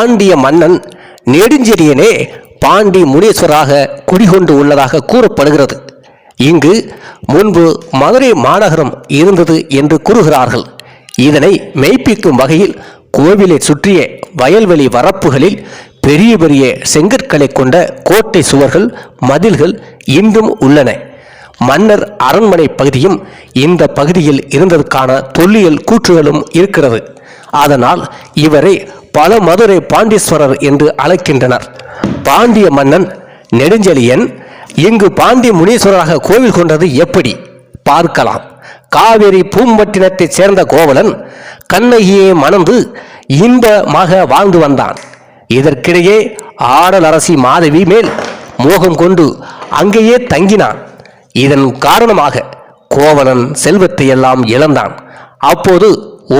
பாண்டிய மன்னன் நெடுஞ்செழியனே பாண்டி முனீஸ்வராக குடிகொண்டு உள்ளதாக கூறப்படுகிறது. இங்கு முன்பு மதுரை மாநகரம் இருந்தது என்று கூறுகிறார்கள். இதனை மெய்ப்பிக்கும் வகையில் கோவிலை சுற்றிய வயல்வெளி வரப்புகளில் பெரிய பெரிய செங்கற்களை கொண்ட கோட்டை சுவர்கள் மதில்கள் இன்றும் உள்ளன. மன்னர் அரண்மனை பகுதியும் இந்த பகுதியில் இருந்ததற்கான தொல்லியல் கூற்றுகளும் இருக்கிறது. அதனால் இவரை பல மதுரை பாண்டீஸ்வரர் என்று அழைக்கின்றனர். பாண்டிய மன்னன் நெடுஞ்செழியன் இங்கு பாண்டிய முனீஸ்வரராக கோவில் கொண்டது எப்படி? பார்க்கலாம். காவிரி பூம்பட்டினத்தைச் சேர்ந்த கோவலன் கண்ணகியை மணந்து இன்பமாக வாழ்ந்து வந்தான். இதற்கிடையே ஆடல் அரசி மாதவி மேல் மோகம் கொண்டு அங்கேயே தங்கினான். இதன் காரணமாக கோவலன் செல்வத்தை எல்லாம் இழந்தான். அப்போது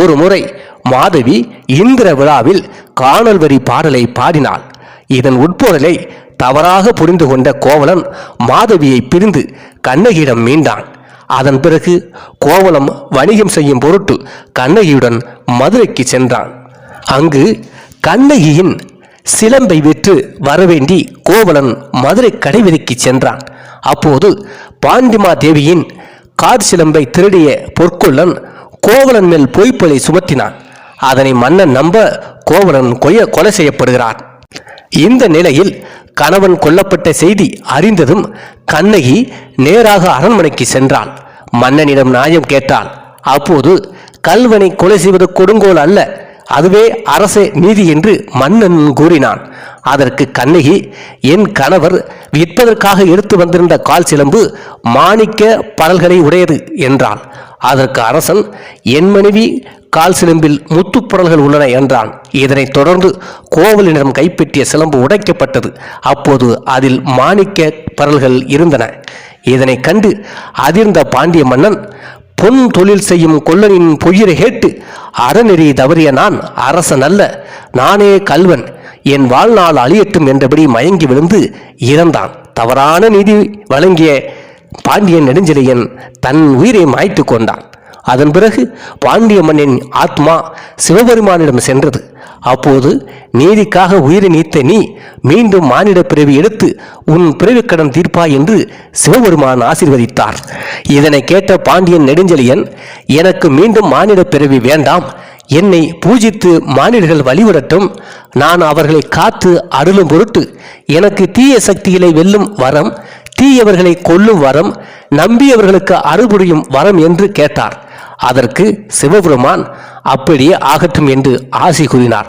ஒரு முறை மாதவி இந்திர விழாவில் காணல் வரி பாடலை பாடினாள். இதன் உட்பொருளை தவறாக புரிந்து கொண்ட கோவலன் மாதவியை பிரிந்து கண்ணகியிடம் மீண்டான். அதன் பிறகு கோவலம் வணிகம் செய்யும் பொருட்டு கண்ணகியுடன் மதுரைக்கு சென்றான். அங்கு கண்ணகியின் சிலம்பை விற்று வரவேண்டி கோவலன் மதுரை கடைவிதிக்கு சென்றான். அப்போது பாண்டிமா தேவியின் கார் சிலம்பை திருடிய பொற்கொள்ளன் கோவலன் மேல் பொய்ப்பொலை சுமத்தினான். அதனை மன்னன் நம்ப கோவலன் கொய்ய கொலை செய்யப்படுகிறான். இந்த நிலையில் கணவன் கொல்லப்பட்ட செய்தி அறிந்ததும் கண்ணகி நேராக அரண்மனைக்கு சென்றாள் மன்னனிடம் நியாயம் கேட்டாள் அப்போது கல்வனை கொலை செய்வது கொடுங்கோல் அல்ல அதுவே அரச நீதி என்று மன்னன் கூறினான். அதற்கு கண்ணகி என் கணவர் விற்பதற்காக எடுத்து வந்திருந்த கால் சிலம்பு மாணிக்க படல்களை உடையது என்றாள். அதற்கு அரசன் என் மனைவி கால் சிலம்பில் முத்துப்படல்கள் உள்ளன என்றான். இதனைத் தொடர்ந்து கோவலினிடம் கைப்பற்றிய சிலம்பு உடைக்கப்பட்டது. அப்போது அதில் மாணிக்க பரல்கள் இருந்தன. இதனை கண்டு அதிர்ந்த பாண்டிய மன்னன் பொன் தொழில் செய்யும் கொல்லனின் பொய்யரை கேட்டு அறநெறி தவறிய நான் அரசன் அல்ல நானே கல்வன் என் வாழ்நாள் அழியட்டும் என்றபடி மயங்கி விழுந்து இறந்தான். தவறான நீதி வழங்கிய பாண்டியன் நெடுஞ்செழியன் தன் உயிரை மாய்த்து கொண்டான். அதன் பிறகு பாண்டிய மன்னன் ஆத்மா சிவபெருமானிடம் சென்றது. அப்போது நீதிக்காக உயிரை நீத்த நீ மீண்டும் மானிட பிறவி எடுத்து உன் பிறவிக்கடன் தீர்ப்பாய் என்று சிவபெருமான் ஆசீர்வதித்தார். இதனை கேட்ட பாண்டியன் நெடுஞ்செழியன் எனக்கு மீண்டும் மானிட பிறவி வேண்டாம். என்னை பூஜித்து மானிடர்கள் வழிபடட்டும். நான் அவர்களை காத்து அருளும் பொருட்டு எனக்கு தீய சக்திகளை வெல்லும் வரம் தீயவர்களை கொல்லும் வரம் நம்பியவர்களுக்கு அறுபுரியும் வரம் என்று கேட்டார். அதற்கு சிவபெருமான் அப்படியே ஆகட்டும் என்று ஆசி கூறினார்.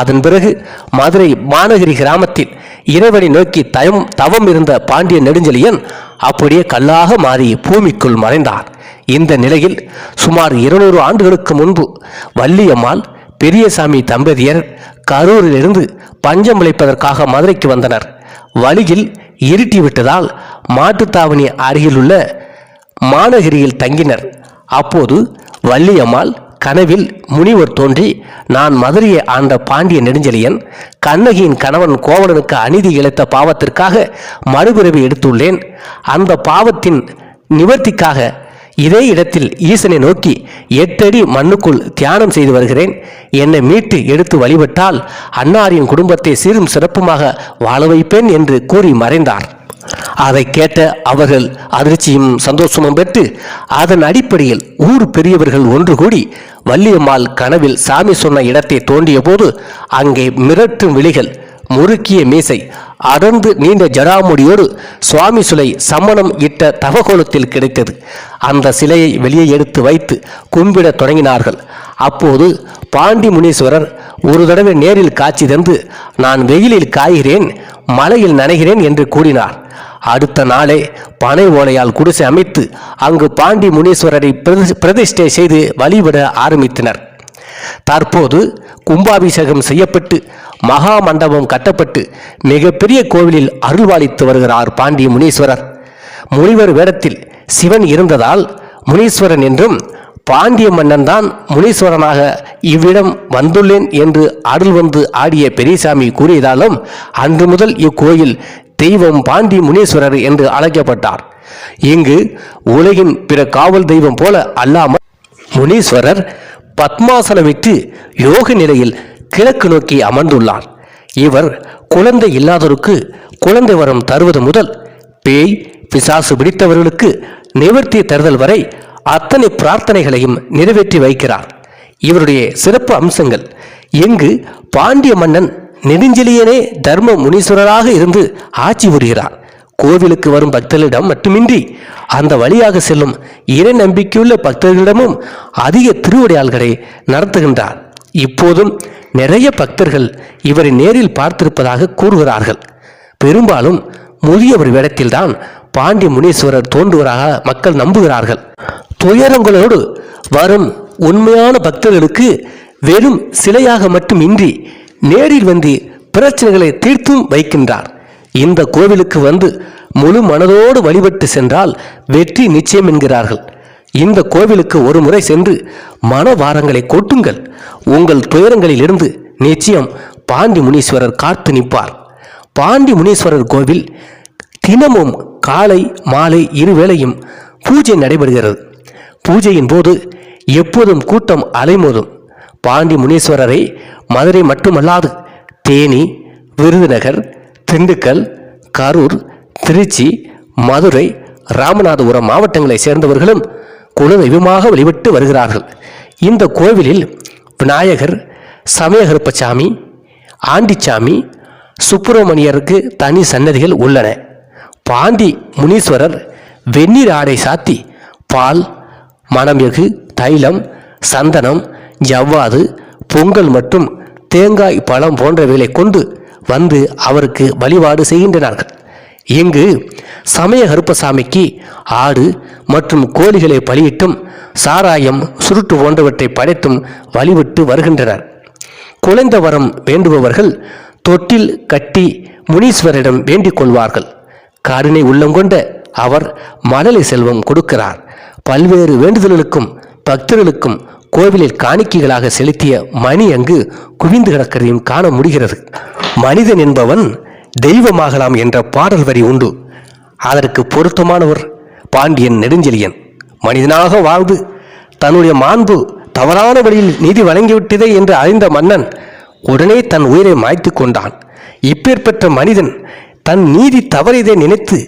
அதன் பிறகு மதுரை மாநகரி கிராமத்தில் இறைவனை நோக்கி தயம் தவம் இருந்த பாண்டிய நெடுஞ்செழியன் அப்படியே கல்லாக மாறி பூமிக்குள் மறைந்தார். இந்த நிலையில் சுமார் இருநூறு ஆண்டுகளுக்கு முன்பு வள்ளியம்மாள் பெரியசாமி தம்பதியர் கரூரிலிருந்து பஞ்சம் விளைப்பதற்காக மதுரைக்கு வந்தனர். வழியில் இருட்டிவிட்டதால் மாட்டுத்தாவணி அருகிலுள்ள மாநகரியில் தங்கினர். அப்போது வள்ளியம்மாள் கனவில் முனிவர் தோன்றி நான் மதுரையை ஆண்ட பாண்டிய நெடுஞ்செழியன் கண்ணகியின் கணவன் கோவலனுக்கு அநீதி இழைத்த பாவத்திற்காக மறுபிறவி எடுத்துள்ளேன். அந்த பாவத்தின் நிவர்த்திக்காக இதே இடத்தில் ஈசனை நோக்கி எட்டடி மண்ணுக்குள் தியானம் செய்து வருகிறேன். என்னை மீட்டு எடுத்து வழிபட்டால் அன்னாரின் குடும்பத்தை சீரும் சிறப்புமாக வாழ வைப்பேன் என்று கூறி மறைந்தார். அதை கேட்ட அவர்கள் அதிர்ச்சியும் சந்தோஷமும் பெற்று அதன் அடிப்படையில் ஊர் பெரியவர்கள் ஒன்று கூடி வள்ளியம்மாள் கனவில் சாமி சொன்ன இடத்தை தோண்டிய போது அங்கே மிரட்டும் விழிகள் முறுக்கிய மீசை. அடர்ந்து நீண்ட ஜடாமுடியோடு சுவாமி சிலை சமணம் இட்ட தவகோலத்தில் கிடைத்தது. அந்த சிலையை வெளியே எடுத்து வைத்து கும்பிடத் தொடங்கினார்கள். அப்போது பாண்டி முனீஸ்வரர் ஒரு தடவை நேரில் காட்சி தந்து நான் வெயிலில் காய்கிறேன் மழையில் நனைகிறேன் என்று கூறினார். அடுத்த நாளே பனை ஓலையால் குடிசை அமைத்து அங்கு பாண்டி முனீஸ்வரரை பிரதி- பிரதிஷ்டை செய்து வழிபட ஆரம்பித்தனர். தற்போது கும்பாபிஷேகம் செய்யப்பட்டு மகா மண்டபம் கட்டப்பட்டு மிகப்பெரிய கோவிலில் அருள்வாளித்து வருகிறார் பாண்டிய முனீஸ்வரர். முனிவர் வேடத்தில் சிவன் இருந்ததால் முனீஸ்வரன் என்றும் பாண்டிய மன்னன் தான் முனீஸ்வரனாக இவ்விடம் வந்துள்ளேன் என்று அருள் வந்து ஆடிய பெரியசாமி கூறியதாலும் அன்று முதல் இக்கோயில் தெய்வம் பாண்டி முனீஸ்வரர் என்று அழைக்கப்பட்டார். இங்கு உலகின் பிற காவல் தெய்வம் போல அல்லாமல் முனீஸ்வரர் பத்மாசனமிட்டு யோக நிலையில் கிழக்கு நோக்கி அமர்ந்துள்ளார். இவர் குழந்தை இல்லாதோருக்கு குழந்தை வரம் தருவது முதல் பேய் பிசாசு பிடித்தவர்களுக்கு நிவர்த்தி தருதல் வரை அத்தனை பிரார்த்தனைகளையும் நிறைவேற்றி வைக்கிறார். இவருடைய சிறப்பு அம்சங்கள் எங்கு பாண்டிய மன்னன் நெடுஞ்செழியனே தர்ம முனீஸ்வரராக இருந்து ஆட்சி புரிகிறார். கோவிலுக்கு வரும் பக்தர்களிடம் மட்டுமின்றி அந்த வழியாக செல்லும் இறை நம்பிக்கையுள்ள பக்தர்களிடமும் அதிக திருவடையாள்களை நடத்துகின்றார். இப்போதும் நிறைய பக்தர்கள் இவரை நேரில் பார்த்திருப்பதாக கூறுகிறார்கள். பெரும்பாலும் முதியவர் வேடத்தில்தான் பாண்டி முனீஸ்வரர் தோன்றுவராக மக்கள் நம்புகிறார்கள். துயரங்களோடு வரும் உண்மையான பக்தர்களுக்கு வெறும் சிலையாக மட்டுமின்றி நேரில் வந்து பிரச்சனைகளை தீர்த்தும் வைக்கின்றார். இந்த கோவிலுக்கு வந்து முழு மனதோடு வழிபட்டு சென்றால் வெற்றி நிச்சயம் என்கிறார்கள். இந்த கோவிலுக்கு ஒரு முறை சென்று மனவாரங்களை கொட்டுங்கள். உங்கள் துயரங்களிலிருந்து நிச்சயம் பாண்டி முனீஸ்வரர் காத்து நிற்பார். பாண்டி முனீஸ்வரர் கோவில் தினமும் காலை மாலை இருவேளையும் பூஜை நடைபெறுகிறது. பூஜையின் போது எப்போதும் கூட்டம் அலைமோதும். பாண்டி முனீஸ்வரரை மதுரை மட்டுமல்லாது தேனி விருதுநகர் திண்டுக்கல் கரூர் திருச்சி மதுரை ராமநாதபுரம் மாவட்டங்களைச் சேர்ந்தவர்களும் குலதெய்வமாக வழிபட்டு வருகிறார்கள். இந்த கோவிலில் விநாயகர் சமயகருப்பசாமி ஆண்டிச்சாமி சுப்பிரமணியருக்கு தனி சன்னதிகள் உள்ளன. பாண்டி முனீஸ்வரர் வெந்நீர் ஆடை சாத்தி பால் மணமெகு தைலம் சந்தனம் ஜவ்வாது பொங்கல் மற்றும் தேங்காய் பழம் போன்றவைகளை கொண்டு வந்து அவருக்கு வழிபாடு செய்கின்றனார்கள். இங்கு சமய கருப்பசாமிக்கு ஆடு மற்றும் கோழிகளை பலியிட்டும் சாராயம் சுருட்டு போன்றவற்றை படைத்தும் வழிபட்டு வருகின்றனர். குழந்த வரம் வேண்டுபவர்கள் தொட்டில் கட்டி முனீஸ்வரிடம் வேண்டிக் கொள்வார்கள். கருணை உள்ளங்கொண்ட அவர் மழலை செல்வம் கொடுக்கிறார். பல்வேறு வேண்டுதல்களுக்கும் பக்தர்களுக்கும் கோவிலில் காணிக்கைகளாக செலுத்திய மணி அங்கு குவிந்து கிடக்கிறதையும் காண முடிகிறது. மனிதன் என்பவன் தெய்வமாகலாம் என்ற பாடல் வரி உண்டு. அதற்கு பொருத்தமானவர் பாண்டியன் நெடுஞ்செழியன். மனிதனாக வாழ்ந்து தன்னுடைய மாண்பு தவறான வழியில் நீதி வழங்கிவிட்டதே என்று அறிந்த மன்னன் உடனே தன் உயிரை மாய்த்து கொண்டான். இப்பேற்பட்ட மனிதன் தன் நீதி தவறியதை நினைத்து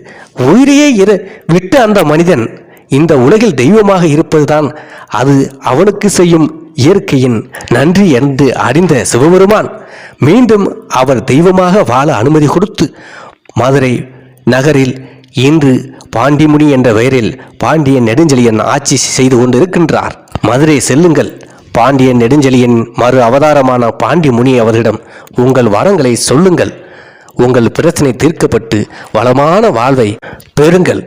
உயிரையே இரு விட்டு அந்த மனிதன் இந்த உலகில் தெய்வமாக இருப்பதுதான் அது அவனுக்கு செய்யும் இயற்கையின் நன்றி என்று அறிந்த சிவபெருமான். மீண்டும் அவர் தெய்வமாக வாழ அனுமதி கொடுத்து மதுரை நகரில் இன்று பாண்டிமுனி என்ற பெயரில் பாண்டியன் நெடுஞ்செழியன் ஆட்சி செய்து கொண்டிருக்கின்றார். மதுரை செல்லுங்கள். பாண்டியன் நெடுஞ்செழியன் மறு அவதாரமான பாண்டிமுனி அவரிடம் அவர்களிடம் உங்கள் வரங்களை சொல்லுங்கள். உங்கள் பிரச்சனை தீர்க்கப்பட்டு வளமான வாழ்வை பெறுங்கள்.